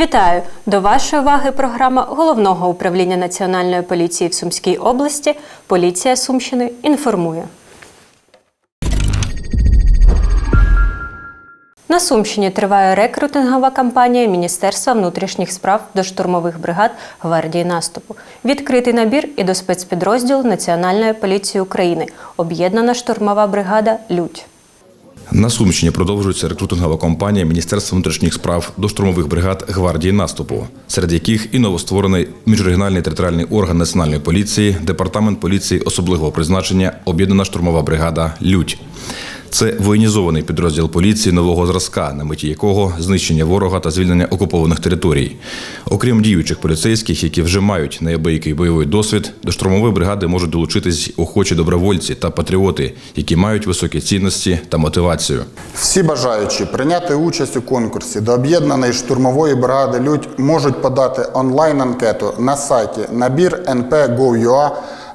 Вітаю! До вашої уваги програма головного управління Національної поліції в Сумській області. Поліція Сумщини інформує. На Сумщині триває рекрутингова кампанія Міністерства внутрішніх справ до штурмових бригад гвардії наступу. Відкритий набір і до спецпідрозділу Національної поліції України. Об'єднана штурмова бригада Людь. На Сумщині продовжується рекрутингова кампанія Міністерства внутрішніх справ до штурмових бригад гвардії наступу, серед яких і новостворений міжрегіональний територіальний орган національної поліції, департамент поліції особливого призначення, об'єднана штурмова бригада Людь. Це воєнізований підрозділ поліції нового зразка, на меті якого знищення ворога та звільнення окупованих територій. Окрім діючих поліцейських, які вже мають неабиякий бойовий досвід, до штурмової бригади можуть долучитись охочі добровольці та патріоти, які мають високі цінності та мотивацію. Всі бажаючі прийняти участь у конкурсі до об'єднаної штурмової бригади Людь можуть подати онлайн-анкету на сайті набір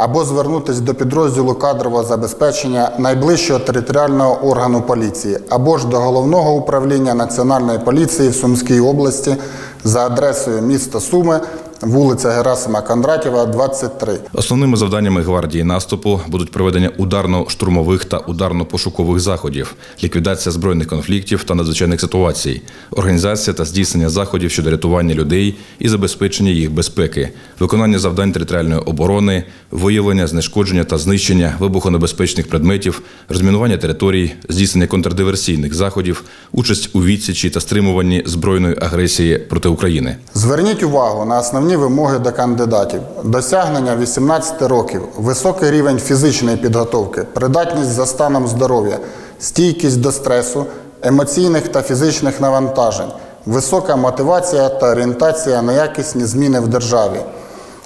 або звернутися до підрозділу кадрового забезпечення найближчого територіального органу поліції, або ж до головного управління Національної поліції в Сумській області за адресою міста Суми, вулиця Герасима Кондратєва, 23. Основними завданнями гвардії наступу будуть проведення ударно-штурмових та ударно-пошукових заходів, ліквідація збройних конфліктів та надзвичайних ситуацій, організація та здійснення заходів щодо рятування людей і забезпечення їх безпеки, виконання завдань територіальної оборони, виявлення, знешкодження та знищення вибухонебезпечних предметів, розмінування територій, здійснення контрдиверсійних заходів, участь у відсічі та стримуванні збройної агресії проти України. Зверніть увагу на основні вимоги до кандидатів: досягнення 18 років, високий рівень фізичної підготовки, придатність за станом здоров'я, стійкість до стресу, емоційних та фізичних навантажень, висока мотивація та орієнтація на якісні зміни в державі.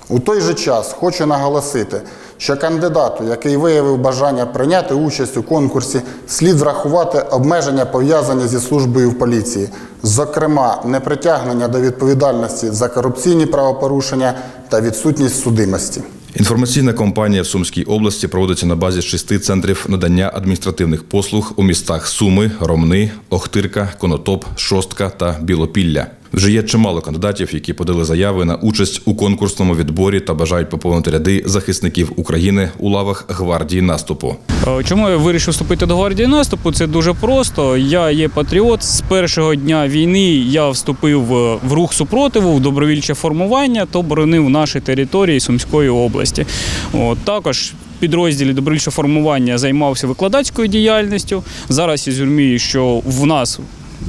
У той же час хочу наголосити, що кандидату, який виявив бажання прийняти участь у конкурсі, слід врахувати обмеження пов'язані зі службою в поліції, зокрема, непритягнення до відповідальності за корупційні правопорушення та відсутність судимості. Інформаційна кампанія в Сумській області проводиться на базі шести центрів надання адміністративних послуг у містах Суми, Ромни, Охтирка, Конотоп, Шостка та Білопілля. Вже є чимало кандидатів, які подали заяви на участь у конкурсному відборі та бажають поповнити ряди захисників України у лавах гвардії наступу. Е, Чому я вирішив вступити до гвардії наступу? Це дуже просто. Я є патріот. З першого дня війни я вступив в в рух супротиву, в добровільче формування, то боронив наші території Сумської області. От, також підрозділі добровільчого формування займався викладацькою діяльністю. Зараз я зрозумію, що в нас.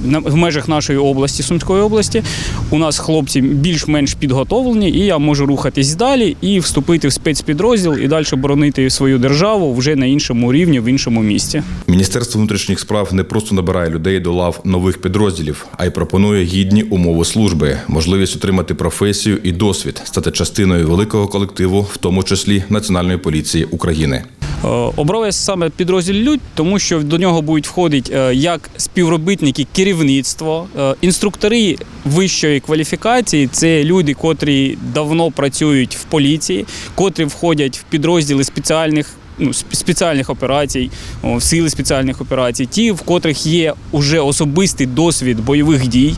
В межах нашої області, Сумської області, у нас хлопці більш-менш підготовлені, і я можу рухатись далі і вступити в спецпідрозділ і далі боронити свою державу вже на іншому рівні, в іншому місці. Міністерство внутрішніх справ не просто набирає людей до лав нових підрозділів, а й пропонує гідні умови служби, можливість отримати професію і досвід, стати частиною великого колективу, в тому числі Національної поліції України. Е, саме підрозділ Людь, тому що до нього будуть входити е, як співробітники керівництво, е, інструктори вищої кваліфікації. Це люди, котрі давно працюють в поліції, котрі входять в підрозділи спеціальних. Ну, спеціальних операцій, в сили спеціальних операцій, ті, в котрих є уже особистий досвід бойових дій,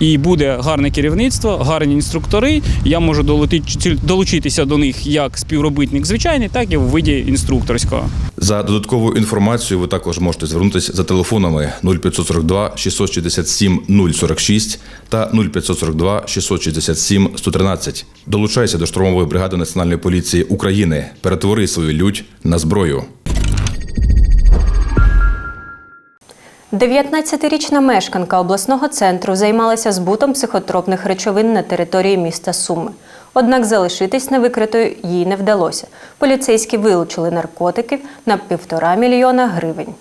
і буде гарне керівництво, гарні інструктори. Я можу долучитися до них як співробітник звичайний, так і в виді інструкторського. За додатковою інформацією ви також можете звернутися за телефонами 0542 667 046 та 0542 667 113. Долучайся до штурмової бригади Національної поліції України. Перетвори свою лють на зброю. 19-річна мешканка обласного центру займалася збутом психотропних речовин на території міста Суми. Однак залишитись невикритою їй не вдалося. Поліцейські вилучили наркотиків на півтора мільйона гривень.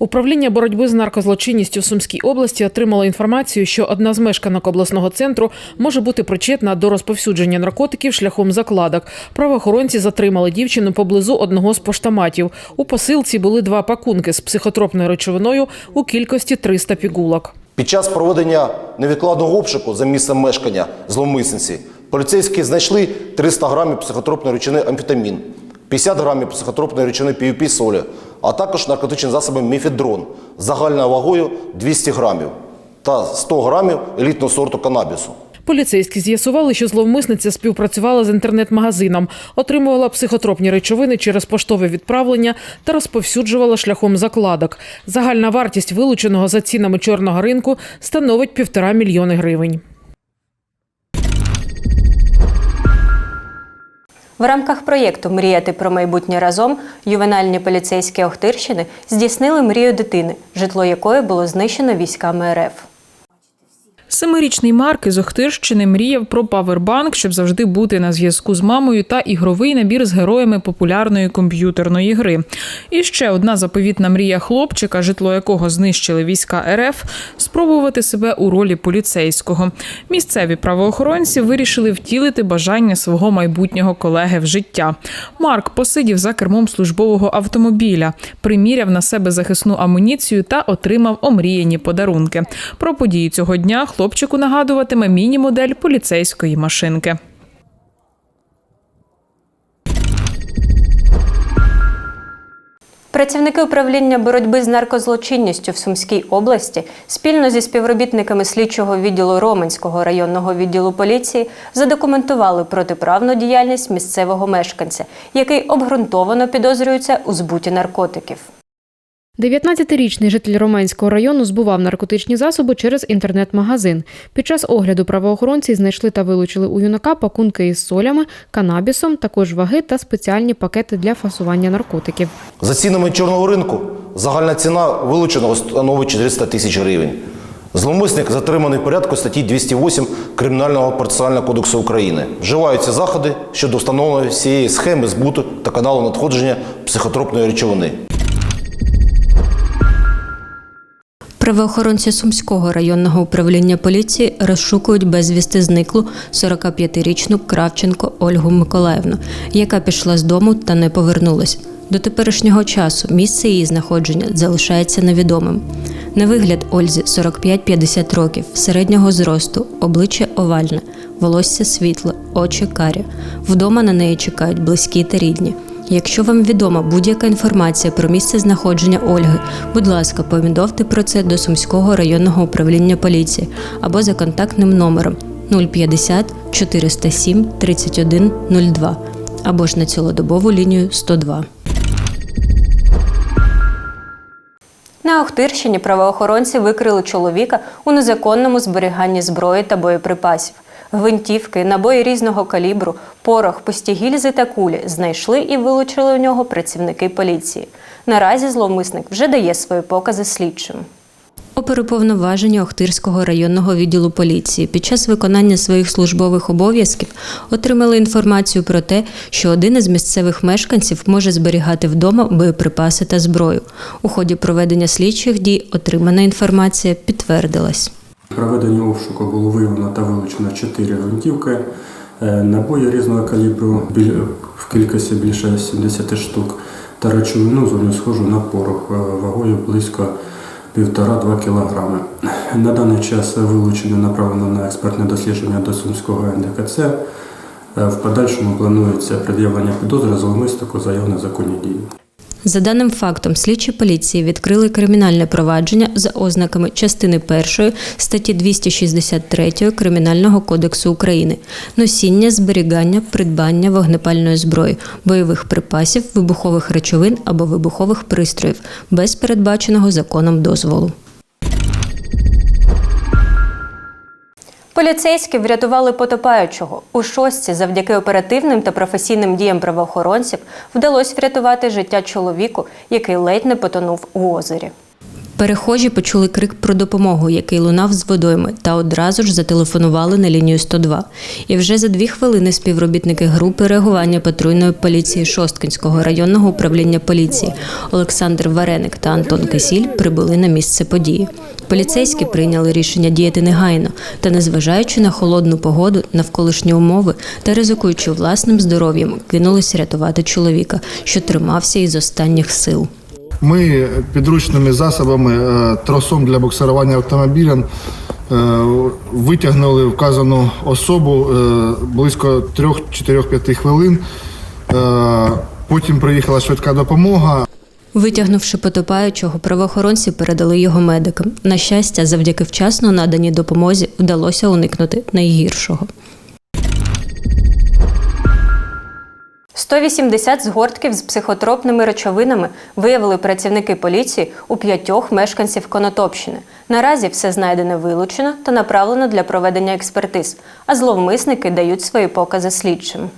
Управління боротьби з наркозлочинністю в Сумській області отримало інформацію, що одна з мешканок обласного центру може бути причетна до розповсюдження наркотиків шляхом закладок. Правоохоронці затримали дівчину поблизу одного з поштаматів. У посилці були два пакунки з психотропною речовиною у кількості 300 пігулок. Під час проведення невідкладного обшуку за місцем мешкання зловмисниці поліцейські знайшли 300 грамів психотропної речовини амфетамін, 50 грамів психотропної речовини півпі солі, а також наркотичні засоби міфедрон загальною вагою 200 грамів. та 100 грамів елітного сорту канабісу. Поліцейські з'ясували, що зловмисниця співпрацювала з інтернет-магазином, отримувала психотропні речовини через поштове відправлення та розповсюджувала шляхом закладок. Загальна вартість вилученого за цінами чорного ринку становить півтора мільйони гривень. В рамках проєкту Мріяти про майбутнє разом ювенальні поліцейські Охтирщини здійснили мрію дитини, житло якої було знищено військами РФ. Семирічний Марк із Охтирщини мріяв про павербанк, щоб завжди бути на зв'язку з мамою та ігровий набір з героями популярної комп'ютерної гри. І ще одна заповітна мрія хлопчика, житло якого знищили війська РФ, спробувати себе у ролі поліцейського. Місцеві правоохоронці вирішили втілити бажання свого майбутнього колеги в життя. Марк посидів за кермом службового автомобіля, приміряв на себе захисну амуніцію та отримав омріяні подарунки. Про події цього дня хлопчику нагадуватиме міні-модель поліцейської машинки. Працівники управління боротьби з наркозлочинністю в Сумській області спільно зі співробітниками слідчого відділу Роменського районного відділу поліції задокументували протиправну діяльність місцевого мешканця, який обґрунтовано підозрюється у збуті наркотиків. 19-річний житель Романського району збував наркотичні засоби через інтернет-магазин. Під час огляду правоохоронці знайшли та вилучили у юнака пакунки із солями, канабісом, також ваги та спеціальні пакети для фасування наркотиків. За цінами чорного ринку загальна ціна вилученого становить 400 тисяч гривень. Зловмисник затриманий в порядку статті 208 Кримінального процесуального кодексу України. Вживаються заходи щодо встановлення всієї схеми збуту та каналу надходження психотропної речовини. Правоохоронці Сумського районного управління поліції розшукують безвісти зниклу 45-річну Кравченко Ольгу Миколаївну, яка пішла з дому та не повернулась. До теперішнього часу місце її знаходження залишається невідомим. На вигляд Ользі 45-50 років, середнього зросту, обличчя овальне, волосся світле, очі карі. Вдома на неї чекають близькі та рідні. Якщо вам відома будь-яка інформація про місце знаходження Ольги, будь ласка, повідомте про це до Сумського районного управління поліції або за контактним номером 050 407 31 02 або ж на цілодобову лінію 102. На Охтирщині правоохоронці викрили чоловіка у незаконному зберіганні зброї та боєприпасів. Гвинтівки, набої різного калібру, порох, пусті гільзи та кулі знайшли і вилучили у нього працівники поліції. Наразі зловмисник вже дає свої покази слідчим. Оперуповноважені Охтирського районного відділу поліції під час виконання своїх службових обов'язків отримали інформацію про те, що один із місцевих мешканців може зберігати вдома боєприпаси та зброю. У ході проведення слідчих дій отримана інформація підтвердилась. В проведенні обшуку було виявлено та вилучено 4 гвинтівки, е, набої різного калібру в кількості більше 70 штук та речовину зону схожу на порох е, вагою близько 1,5-2 кг. На даний час вилучено направлено на експертне дослідження до Сумського НДКЦ. Е, В подальшому планується пред'явлення підозри за його незаконні дії. За даним фактом, слідчі поліції відкрили кримінальне провадження за ознаками частини 1 статті 263 Кримінального кодексу України носіння, зберігання, придбання вогнепальної зброї, бойових припасів, вибухових речовин або вибухових пристроїв без передбаченого законом дозволу. Поліцейські врятували потопаючого. У шостці завдяки оперативним та професійним діям правоохоронців вдалося врятувати життя чоловіку, який ледь не потонув у озері. Перехожі почули крик про допомогу, який лунав з водойми, та одразу ж зателефонували на лінію 102. І вже за дві хвилини співробітники групи реагування патрульної поліції Шосткинського районного управління поліції Олександр Вареник та Антон Кисіль прибули на місце події. Поліцейські прийняли рішення діяти негайно та, незважаючи на холодну погоду, навколишні умови та ризикуючи власним здоров'ям, кинулися рятувати чоловіка, що тримався із останніх сил. Ми підручними засобами, е, тросом для буксирування автомобілем е, витягнули вказану особу е, близько 3-4-5 хвилин. Потім приїхала швидка допомога. Витягнувши потопаючого, правоохоронці передали його медикам. На щастя, завдяки вчасно наданій допомозі вдалося уникнути найгіршого. 180 згортків з психотропними речовинами виявили працівники поліції у п'ятьох мешканців Конотопщини. Наразі все знайдене вилучено та направлено для проведення експертиз, а зловмисники дають свої покази слідчим.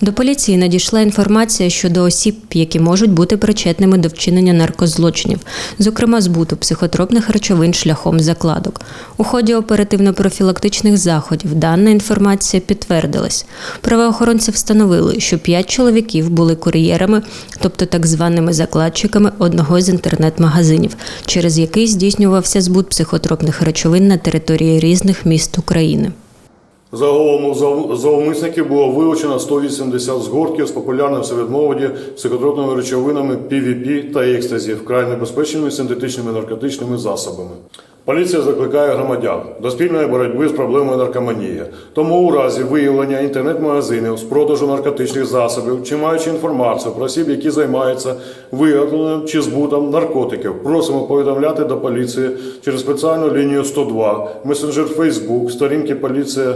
До поліції надійшла інформація щодо осіб, які можуть бути причетними до вчинення наркозлочинів, зокрема збуту психотропних речовин шляхом закладок. У ході оперативно-профілактичних заходів дана інформація підтвердилась. Правоохоронці встановили, що п'ять чоловіків були кур'єрами, тобто так званими закладчиками одного з інтернет-магазинів, через який здійснювався збут психотропних речовин на території різних міст України. Загалом у зав- було вилучено 180 згортків з популярним серед молоді психотропними речовинами PVP та екстазі, вкрай небезпечними синтетичними наркотичними засобами. Поліція закликає громадян до спільної боротьби з проблемою наркоманії. Тому у разі виявлення інтернет-магазинів з продажу наркотичних засобів чи маючи інформацію про осіб, які займаються виготовленням чи збутом наркотиків, просимо повідомляти до поліції через спеціальну лінію 102, месенджер Facebook, сторінки поліції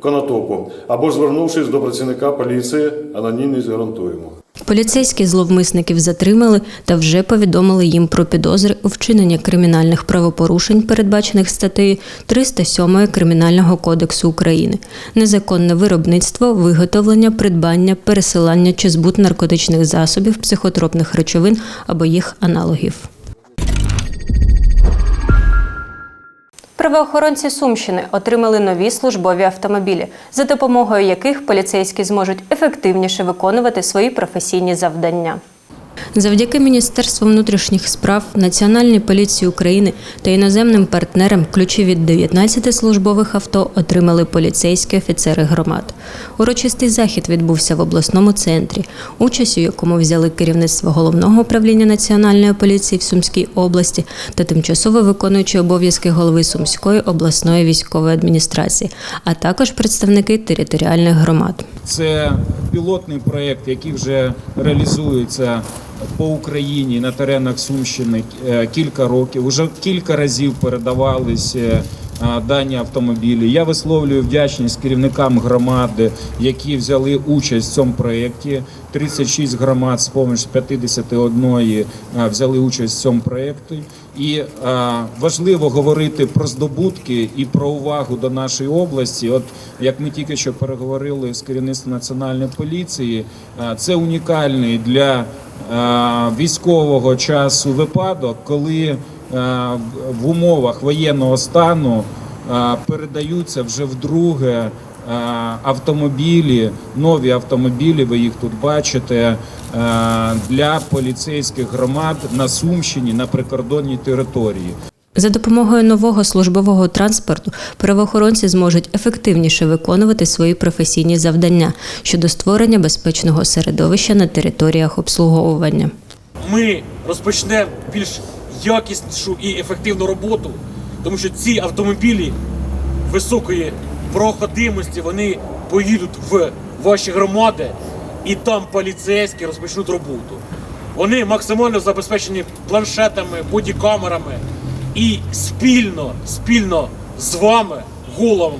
Конотопу або звернувшись до працівника поліції, анонімність гарантуємо. Поліцейські зловмисників затримали та вже повідомили їм про підозри у вчиненні кримінальних правопорушень, передбачених статтею 307 Кримінального кодексу України, незаконне виробництво, виготовлення, придбання, пересилання чи збут наркотичних засобів, психотропних речовин або їх аналогів. Правоохоронці Сумщини отримали нові службові автомобілі, за допомогою яких поліцейські зможуть ефективніше виконувати свої професійні завдання. Завдяки Міністерству внутрішніх справ, Національній поліції України та іноземним партнерам ключі від 19 службових авто отримали поліцейські офіцери громад. Урочистий захід відбувся в обласному центрі, участь у якому взяли керівництво головного управління Національної поліції в Сумській області та тимчасово виконуючий обов'язки голови Сумської обласної військової адміністрації, а також представники територіальних громад. Це пілотний проєкт, який вже реалізується по Україні на теренах Сумщини е, кілька років. Уже кілька разів передавались е, дані автомобілі. Я висловлюю вдячність керівникам громади, які взяли участь в цьому проєкті. 36 громад з поміж 51 а, взяли участь в цьому проєкті. І а, важливо говорити про здобутки і про увагу до нашої області. От як ми тільки що переговорили з керівництвом національної поліції, а, це унікальний для а, військового часу випадок, коли а, в- умовах воєнного стану а, передаються вже вдруге автомобілі, нові автомобілі. Ви їх тут бачите для поліцейських громад на Сумщині на прикордонній території. За допомогою нового службового транспорту правоохоронці зможуть ефективніше виконувати свої професійні завдання щодо створення безпечного середовища на територіях обслуговування. ми розпочнемо більш якіснішу і ефективну роботу, тому що ці автомобілі високої проходимості вони поїдуть в ваші громади і там поліцейські розпочнуть роботу. Вони максимально забезпечені планшетами, бодікамерами і спільно, спільно з вами, головами,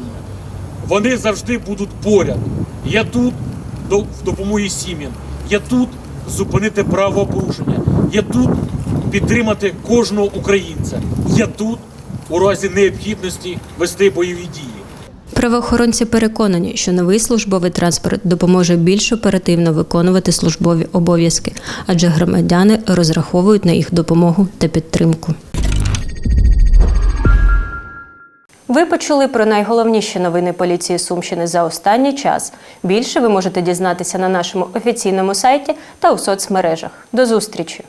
вони завжди будуть поряд. Я тут в допомогі сім'ям. Я тут зупинити правопорушення. Я тут підтримати кожного українця. Я тут у разі необхідності вести бойові дії. Правоохоронці переконані, що новий службовий транспорт допоможе більш оперативно виконувати службові обов'язки, адже громадяни розраховують на їх допомогу та підтримку. Ви почули про найголовніші новини поліції Сумщини за останній час. Більше ви можете дізнатися на нашому офіційному сайті та у соцмережах. До зустрічі!